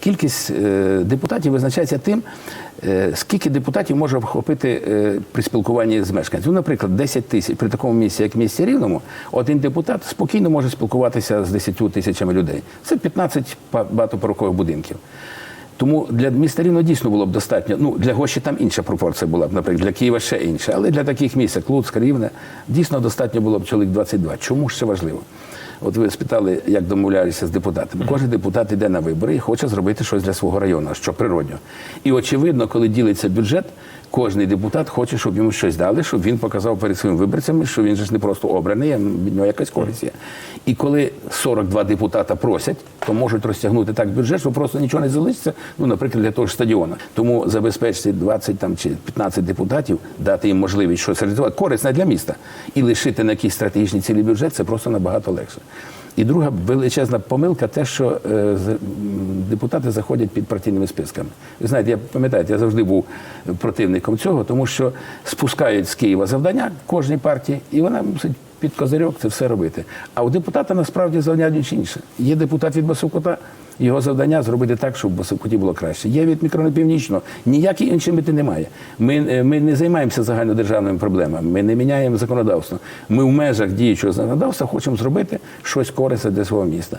кількість е, депутатів визначається тим, е, скільки депутатів може охопити е, при спілкуванні з мешканцями. Ну, наприклад, 10 тисяч при такому місці, як місті Рівному, один депутат спокійно може спілкуватися з 10 тисячами людей. Це 15 па- багатоповерхових будинків. Тому для міста Рівно дійсно було б достатньо. Ну для Гощі там інша пропорція була б, наприклад, для Києва ще інша. Але для таких місць, як Луцьк, Рівне, дійсно достатньо було б чоловік 22. Чому ж це важливо? От ви спитали, як домовлялися з депутатами. Кожен депутат йде на вибори і хоче зробити щось для свого району, що природньо. І очевидно, коли ділиться бюджет, кожен депутат хоче, щоб йому щось дали, щоб він показав перед своїми виборцями, що він же ж не просто обраний, а від нього якась користь є. І коли 42 депутата просять, то можуть розтягнути так бюджет, що просто нічого не залишиться, ну, наприклад, для того ж стадіона. Тому забезпечити 20 там, чи 15 депутатів, дати їм можливість щось реалізувати, корисне для міста. І лишити на якісь стратегічні цілі бюджет, це просто набагато легше. І друга величезна помилка те, що е, депутати заходять під партійними списками. Ви знаєте, я пам'ятаєте, я завжди був противником цього, тому що спускають з Києва завдання кожній партії, і вона мусить під козирьок це все робити. А у депутата насправді завдання інше. Є депутат від Басукота, його завдання зробити так, щоб в Басукоті було краще. Є від мікронопівнічного. Ніякої іншої мети немає. Ми, е, ми не займаємося загальнодержавними проблемами, ми не міняємо законодавство. Ми в межах діючого законодавства хочемо зробити щось корисне для свого міста.